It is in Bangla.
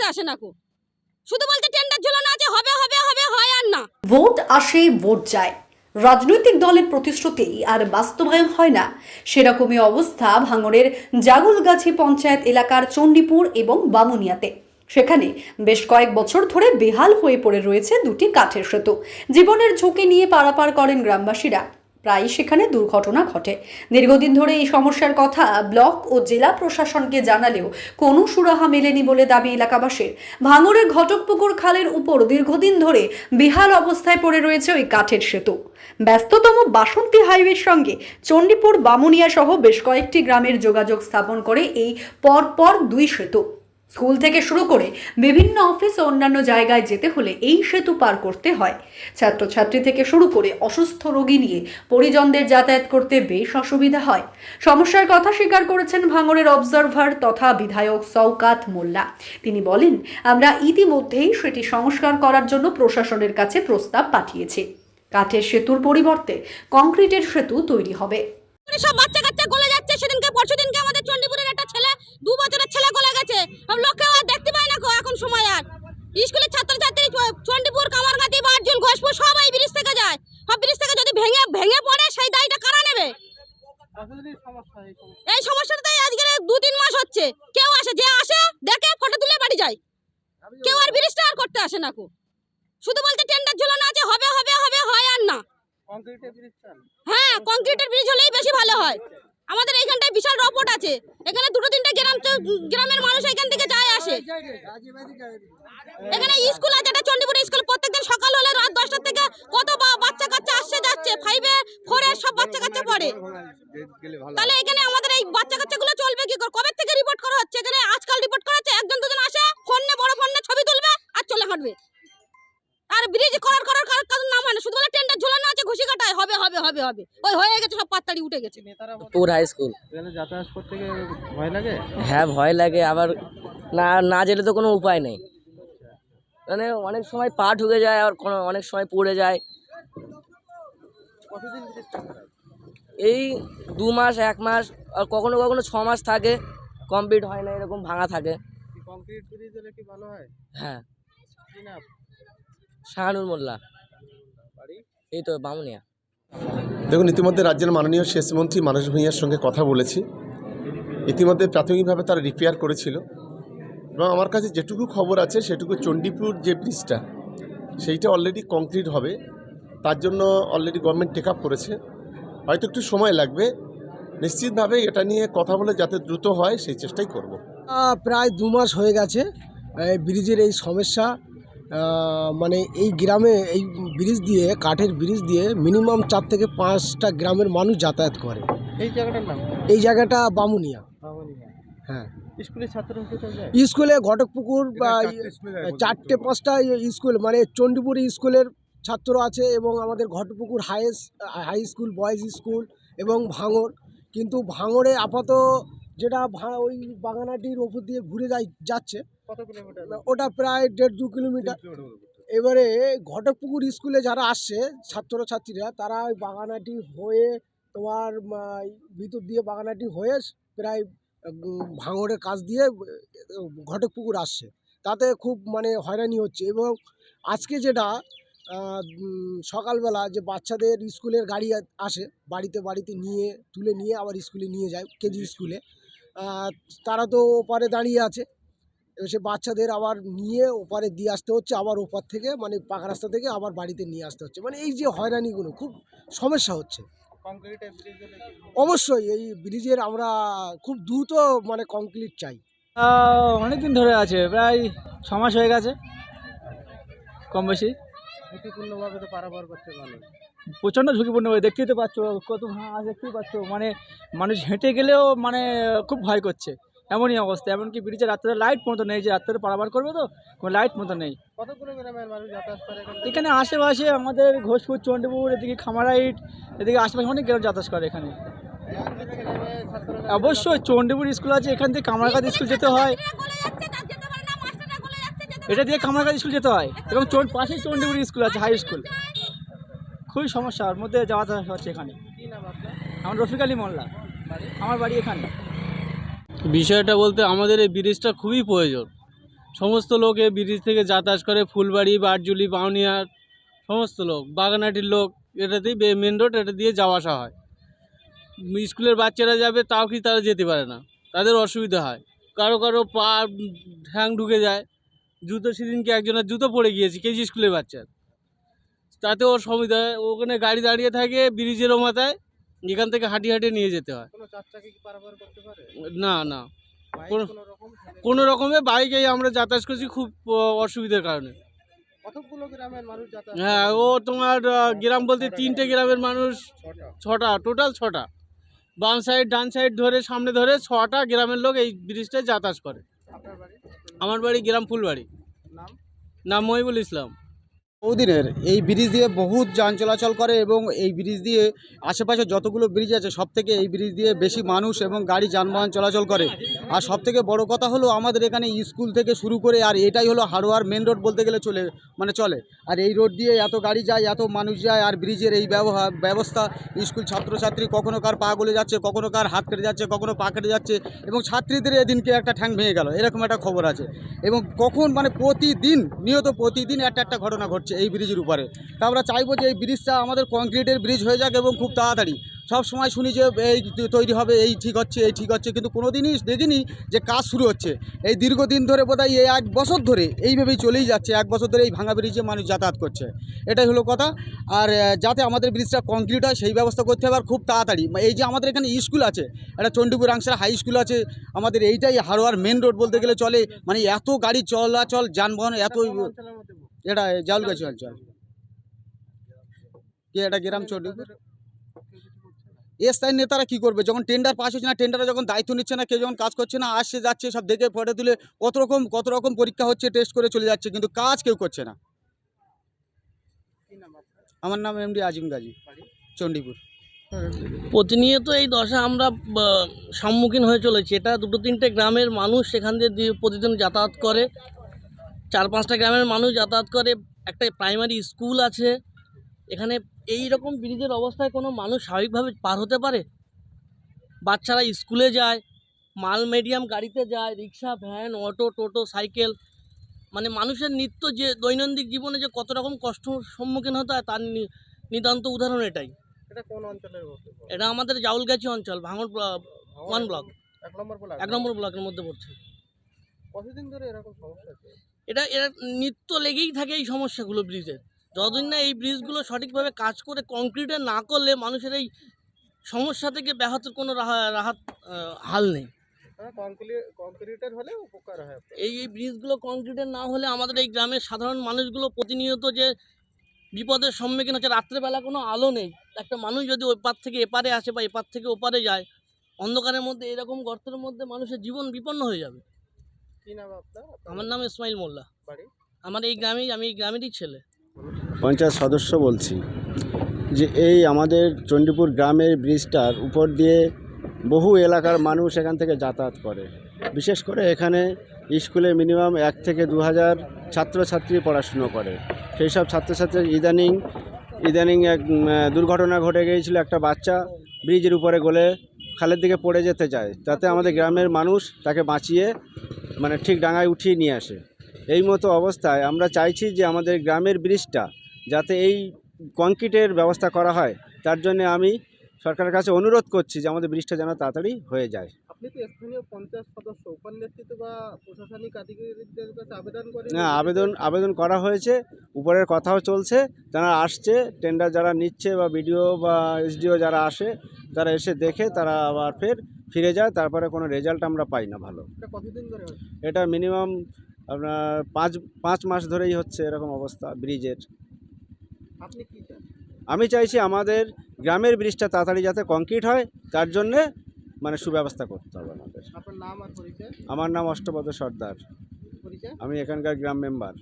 করতে আসে না কো। শুধু বলতে টেন্ডার ঝুলানো আছে, হবে হবে হবে, হয় আর না। ভোট আসে, ভোট যায়। রাজনৈতিক দলের প্রতিশ্রুতি আর বাস্তবায়ন হয় না। সেরকমই অবস্থা ভাঙড়ের জাগুলগাছি পঞ্চায়েত এলাকার চণ্ডীপুর এবং বামুনিয়াতে। সেখানে বেশ কয়েক বছর ধরে বেহাল হয়ে পড়ে রয়েছে দুটি কাঠের সেতু। জীবনের ঝুঁকি নিয়ে পারাপার করেন গ্রামবাসীরা। প্রায় সেখানে দুর্ঘটনা ঘটে। দীর্ঘদিন ধরে এই সমস্যার কথা ব্লক ও জেলা প্রশাসনকে জানালেও কোনো সুরাহা মেলেনি বলে দাবি এলাকাবাসীর। ভাঙড়ের ঘটকপুকুর খালের উপর দীর্ঘদিন ধরে বিহাল অবস্থায় পড়ে রয়েছে ওই কাঠের সেতু। ব্যস্ততম বাসন্তী হাইওয়ের সঙ্গে চণ্ডীপুর বামুনিয়া সহ বেশ কয়েকটি গ্রামের যোগাযোগ স্থাপন করে এই পরপর দুই সেতু। স্কুল থেকে শুরু করে বিভিন্ন অফিস ও অন্যান্য জায়গায় যেতে হলে এই সেতু পার করতে হয়। ছাত্রছাত্রী থেকে শুরু করে অসুস্থ রোগী নিয়ে পরিজনদের যাতায়াত করতে বেশ অসুবিধা হয়। সমস্যার কথা স্বীকার করেছেন ভাঙড়ের অবজারভার তথা বিধায়ক সৌকাত মোল্লা। তিনি বলেন, আমরা ইতিমধ্যেই সেটি সংস্কার করার জন্য প্রশাসনের কাছে প্রস্তাব পাঠিয়েছি। কাঠের সেতুর পরিবর্তে কংক্রিটের সেতু তৈরি হবে। সব বাচ্চা কাচ্চা গলে যাচ্ছে, সেদিনকে পরশু দিনকে আমাদের চণ্ডীপুরের একটা ছেলে দু বছরের ছেলে গলে গেছে সব লোকে আর দেখতে পায় না গো এখন সময় আর স্কুলের ছাত্রছাত্রী চ- চণ্ডীপুর কামারগাতি বারজুল ঘোষপুর সবাই ব্রিজ থেকে যায় সব ব্রিজ থেকে যদি ভেঙে ভেঙে পড়ে সেই দায়টা কারা নেবে কতদিনের সমস্যা এই সমস্যা এই সমস্যাটা তাই আজকে দু তিন মাস হচ্ছে কেউ আসে যে আসে দেখে ফটো তুলে বাড়ি যায় কেউ আর ব্রিজটা আর করতে আসে না কো। শুধু বলতে টেন্ডার ঝুলানো আছে হবে হবে হবে হয় আর না। হ্যাঁ কংক্রিটের ব্রিজ হলেই বেশি ভালো হয়। আমাদের এইখানটায় বিশাল রপট আছে। এখানে দুটো তিনটে গ্রাম গ্রামের মানুষ এখান থেকে যায় আসে। এখানে স্কুল আছে একটা চণ্ডীপুর স্কুল প্রত্যেকদিন সকাল হলে রাত দশটার থেকে কত বা- বাচ্চা কাচ্চা আসছে যাচ্ছে। ফাইভে ফোরে সব বাচ্চা কাচ্চা পড়ে তাহলে এখানে আমাদের হবে হবে। ওই হয়ে গেছে সব পাত্তাড়ি উঠে গেছে। নেতারা পুর হাই স্কুল যাতায়াত করতে ভয় লাগে? হ্যাঁ ভয় লাগে। আবার না না যেলে তো কোনো উপায় নেই। মানে অনেক সময় পা ঢুকে যায় আর কোনো অনেক সময় পড়ে যায়। কতদিন ব্রিজ খারাপ এই দু মাস এক মাস আর কখনো কখনো ছ মাস থাকে। কমপ্লিট হয় না এরকম ভাঙা থাকে। কি ব্রিজ হলে কি ভালো হয়? হ্যাঁ। শাহানুর মোল্লা। এই তো বামুনিয়া। দেখুন, ইতিমধ্যে রাজ্যের মাননীয় সেচমন্ত্রী মানস ভূঁইয়ার সঙ্গে কথা বলেছি। ইতিমধ্যে প্রাথমিকভাবে তারা রিপেয়ার করেছিল। এবং আমার কাছে যেটুকু খবর আছে, সেটুকু চণ্ডীপুর যে ব্রিজটা সেইটা অলরেডি কংক্রিট হবে। তার জন্য অলরেডি গভর্নমেন্ট টেক আপ করেছে। হয়তো একটু সময় লাগবে। নিশ্চিতভাবে এটা নিয়ে কথা বলে যাতে দ্রুত হয়, সেই চেষ্টাই করব। প্রায় দু মাস হয়ে গেছে ব্রিজের এই সমস্যা। মানে এই গ্রামে এই ব্রিজ দিয়ে কাঠের ব্রিজ দিয়ে মিনিমাম চার থেকে পাঁচটা গ্রামের মানুষ যাতায়াত করে। এই জায়গাটার নাম? এই জায়গাটা বামুনিয়া। হ্যাঁ। স্কুলের ছাত্র ছাত্রীরা স্কুলে ঘটকপুকুর বা চারটে পাঁচটা স্কুল মানে চণ্ডীপুর স্কুলের ছাত্র আছে এবং আমাদের Ghatpukur high high school boys school এবং ভাঙড় কিন্তু ভাঙড়ে আপাতত যেটা ভা- ওই বাগানাটির ওপর দিয়ে ঘুরে যাই যাচ্ছে। ওটা প্রায় দেড় দু কিলোমিটার। এবারে ঘটকপুকুর স্কুলে যারা আসছে ছাত্রছাত্রীরা তারা ওই বাগানাটি হয়ে তোমার ভিতর দিয়ে বাগানাটি হয়ে প্রায় ভাঙড়ের কাজ দিয়ে ঘটকপুকুর আসছে। তাতে খুব মানে হয়রানি হচ্ছে এবং আজকে যেটা সকালবেলা যে বাচ্চাদের স্কুলের গাড়ি আসে বাড়িতে বাড়িতে নিয়ে তুলে নিয়ে আবার স্কুলে নিয়ে যায় কেজি স্কুলে। তারা তো ওপারে দাঁড়িয়ে আছে। সে বাচ্চাদের আবার নিয়ে ওপারে দিয়ে আসতে হচ্ছে আবার ওপার থেকে মানে পাকা রাস্তা থেকে আবার বাড়িতে নিয়ে আসতে হচ্ছে। মানে এই যে হয়রানিগুলো খুব সমস্যা হচ্ছে। অবশ্যই এই ব্রিজের আমরা খুব দ্রুত মানে কংক্রিট চাই। অনেক দিন ধরে আছে প্রায় ছ মাস হয়ে গেছে কম বেশি। ঝুঁকিপূর্ণভাবে তো পারাপার করতে ভালো প্রচণ্ড ঝুঁকিপূর্ণ হয়ে দেখতেই তো পাচ্ছ কত আছে দেখতেই পাচ্ছ। মানে মানুষ হেঁটে গেলেও মানে খুব ভয় করছে। এমনই অবস্থা এমনকি ব্রিজে রাত্রে লাইট মতো নেই যে রাত্রে পারাপার করবে তো কোনো লাইট মতো নেই। এখান? আশেপাশে আমাদের ঘোষপুর চণ্ডীপুর এদিকে খামারাইট এদিকে আশেপাশে অনেক গ্রাম যাতায়াত করে এখানে। অবশ্যই চণ্ডীপুর স্কুল আছে এখান থেকে কামারগাঁদ স্কুল যেতে হয়। এটা দিয়ে কামারগাঁদ স্কুল যেতে হয় এবং পাশেই চণ্ডীপুর স্কুল আছে হাই স্কুল খুবই সমস্যা ওর মধ্যে যাওয়া হচ্ছে এখানে। আমার রফিক আলী মোল্লা আমার বাড়ি এখানে। বিষয়টা বলতে আমাদের এই ব্রিজটা খুবই প্রয়োজন। সমস্ত লোক এই ব্রিজ থেকে যাতায়াত করে, ফুলবাড়ি, বারজুলি, বাউনিয়ার, সমস্ত লোক বাগানাটির লোক, এটাতেই মেন রোড এটা দিয়ে যাওয়া আসা হয়। স্কুলের বাচ্চারা যাবে, তাও কি তারা যেতে পারে না। তাদের অসুবিধা হয়। কারও কারও পা ঠ্যাং ঢুকে যায়। জুতো সেদিনকে একজনের জুতো পড়ে গিয়েছে, কেজি স্কুলের বাচ্চার। তাতেও সুবিধা হয়। ওখানে গাড়ি দাঁড়িয়ে থাকে ব্রিজেরও মাথায় এখান থেকে হাঁটিয়ে হাঁটিয়ে নিয়ে যেতে হয়। না না। বাইক কোনো- কোনো রকম বাইকেই আমরা যাতায়াত করছি খুব অসুবিধার কারণে। হ্যাঁ ও তোমার গ্রাম বলতে তিনটে গ্রামের মানুষ। ছটা। টোটাল ছটা। বাম সাইড ডান সাইড ধরে সামনে ধরে ছটা গ্রামের লোক এই ব্রিজটায় যাতায়াত করে। আমার বাড়ি গ্রাম ফুলবাড়ি। নাম মহিবুল ইসলাম। বহুদিনের এই ব্রিজ দিয়ে বহুত যান চলাচল করে এবং এই ব্রিজ দিয়ে আশেপাশে যতগুলো ব্রিজ আছে সব থেকে এই ব্রিজ দিয়ে বেশি মানুষ এবং গাড়ি যানবাহন চলাচল করে। আর সব থেকে বড় কথা হলো আমাদের এখানে স্কুল থেকে শুরু করে আর এটাই হলো হারোয়ার মেন রোড বলতে গেলে চলে মানে চলে। আর এই রোড দিয়ে এত গাড়ি যায়, এত মানুষ যায় আর ব্রিজের এই ব্যবহার ব্যবস্থা স্কুল ছাত্রছাত্রী কখনো কার পা গলে যাচ্ছে, কখনো কার হাত কেটে যাচ্ছে, কখনো পা কেটে যাচ্ছে এবং ছাত্রীদের এদিনকে একটা ঠ্যাং ভেঙে গেল, এরকম একটা খবর আছে। এবং কখন মানে প্রতিদিন, নিয়ত প্রতিদিন একটা একটা ঘটনা ঘটছে। এই ব্রিজের উপরে। তা আমরা চাইব যে এই ব্রিজটা আমাদের কংক্রিটের ব্রিজ হয়ে যাক এবং খুব তাড়াতাড়ি। সব সময় শুনি যে এই তৈরি হবে, এই ঠিক হচ্ছে, এই ঠিক হচ্ছে, কিন্তু কোনো দিনই দেখিনি যে কাজ শুরু হচ্ছে। এই দীর্ঘদিন ধরে বোধহয় এই এক বছর ধরে এইভাবেই চলেই যাচ্ছে, এক বছর ধরে এই ভাঙা ব্রিজে মানুষ যাতায়াত করছে। এটাই হলো কথা। আর যাতে আমাদের ব্রিজটা কংক্রিট হয়, সেই ব্যবস্থা করতে হবে আর খুব তাড়াতাড়ি। এই যে আমাদের এখানে স্কুল আছে একটা চণ্ডীপুর আংসার হাই স্কুল আছে, আমাদের এইটাই হারোয়ার মেন রোড বলতে গেলে চলে। মানে এত গাড়ি চলাচল, যানবাহন, এত এটা জাউলগাছি অঞ্চল কি এটা গ্রাম চণ্ডীপুর? এ স্থায়ী নেতারা কি করবে? যখন টেন্ডার পাস হচ্ছে না টেন্ডারে যখন দায়িত্ব নিচ্ছে না কেউ যখন কাজ করছে না, আসছে, যাচ্ছে, সব দেখে ফটো তুলে কত রকম কত রকম পরীক্ষা হচ্ছে টেস্ট করে চলে যাচ্ছে, কিন্তু কাজ কেউ করছে না? আমার নাম এমডি আজিম গাজী? চণ্ডীপুর। প্রতিনিয়ত এই দশা আমরা সম্মুখীন হয়ে চলেছি। এটা দুটো তিনটে গ্রামের মানুষ সেখান দিয়ে প্রতিদিন যাতায়াত করে। চার পাঁচটা গ্রামের মানুষ যাতায়াত করে একটা প্রাইমারি স্কুল আছে। এখানে এই রকম ব্রিজের অবস্থায় কোনো মানুষ স্বাভাবিকভাবে পার হতে পারে? বাচ্চারা স্কুলে যায় মাল মিডিয়াম গাড়িতে যায় rickshaw van auto toto cycle মানে মানুষের নিত্য যে দৈনন্দিন জীবনে যে কত রকম কষ্ট সম্মুখীন হতে হয় তার নিতান্ত উদাহরণ এটাই। এটা কোন অঞ্চলের এটা আমাদের জাউলগাছি অঞ্চল ভাঙড় ওয়ান ব্লক এক নম্বর ব্লক। এক নম্বর ব্লকের মধ্যে পড়ছে। কতদিন ধরে এরকম সমস্যা এটা এরা নিত্য লেগেই থাকে এই সমস্যাগুলো ব্রিজের যতদিন না এই ব্রিজগুলো সঠিকভাবে কাজ করে কংক্রিটে না করলে মানুষের এই সমস্যা থেকে ব্যাহতের কোনো রাহাত হাল নেই। কংক্রিটের হলে উপকার হয় এই এই ব্রিজগুলো কংক্রিটের না হলে আমাদের এই গ্রামের সাধারণ মানুষগুলো প্রতিনিয়ত যে বিপদের সম্মুখীন হচ্ছে রাত্রেবেলা কোনো আলো নেই। একটা মানুষ যদি ওই পার থেকে এপারে আসে বা এপার থেকে ওপারে যায় অন্ধকারের মধ্যে এরকম গর্তের মধ্যে মানুষের জীবন বিপন্ন হয়ে যাবে। কি নাম আপনার? আপনার আমার নাম ইসমাইল মোল্লা। বাড়ি? আমার এই গ্রামেই আমি এই গ্রামেরই ছেলে। পঞ্চায়েত সদস্য বলছি যে এই আমাদের চণ্ডীপুর গ্রামের ব্রিজটার উপর দিয়ে বহু এলাকার মানুষ এখান থেকে যাতায়াত করে। বিশেষ করে এখানে স্কুলে মিনিমাম এক থেকে দু হাজার ছাত্রছাত্রী পড়াশুনো করে। সেই সব ছাত্রছাত্রী ইদানিং ইদানিং এক দুর্ঘটনা ঘটে গিয়েছিল একটা বাচ্চা ব্রিজের উপরে গলে খালের দিকে পড়ে যেতে যায় তাতে আমাদের গ্রামের মানুষ তাকে বাঁচিয়ে মানে ঠিক ডাঙায় উঠিয়ে নিয়ে আসে। এই মতো অবস্থায় আমরা চাইছি যে আমাদের গ্রামের ব্রিজটা যাতে এই কংক্রিটের ব্যবস্থা করা হয় তার জন্য আমি সরকারের কাছে অনুরোধ করছি যে আমাদের ব্রিজটা যেন তাড়াতাড়ি হয়ে যায়। না আবেদন আবেদন করা হয়েছে উপরের কথাও চলছে তারা আসছে টেন্ডার যারা নিচ্ছে বা বিডিও বা এসডিও যারা আসে তারা এসে দেখে তারা আবার ফের ফিরে যায় তারপরে কোনো রেজাল্ট আমরা পাই না ভালো। এটা কতদিন ধরে হচ্ছে? এটা মিনিমাম আপনার পাঁচ পাঁচ মাস ধরেই হচ্ছে এরকম অবস্থা ব্রিজের। আমি চাইছি আমাদের গ্রামের ব্রিজটা তাড়াতাড়ি যাতে কংক্রিট হয় তার জন্যে মানে সুব্যবস্থা করতে হবে আমাদের। আমার নাম অষ্টপদ সর্দার। আমি এখানকার গ্রাম মেম্বার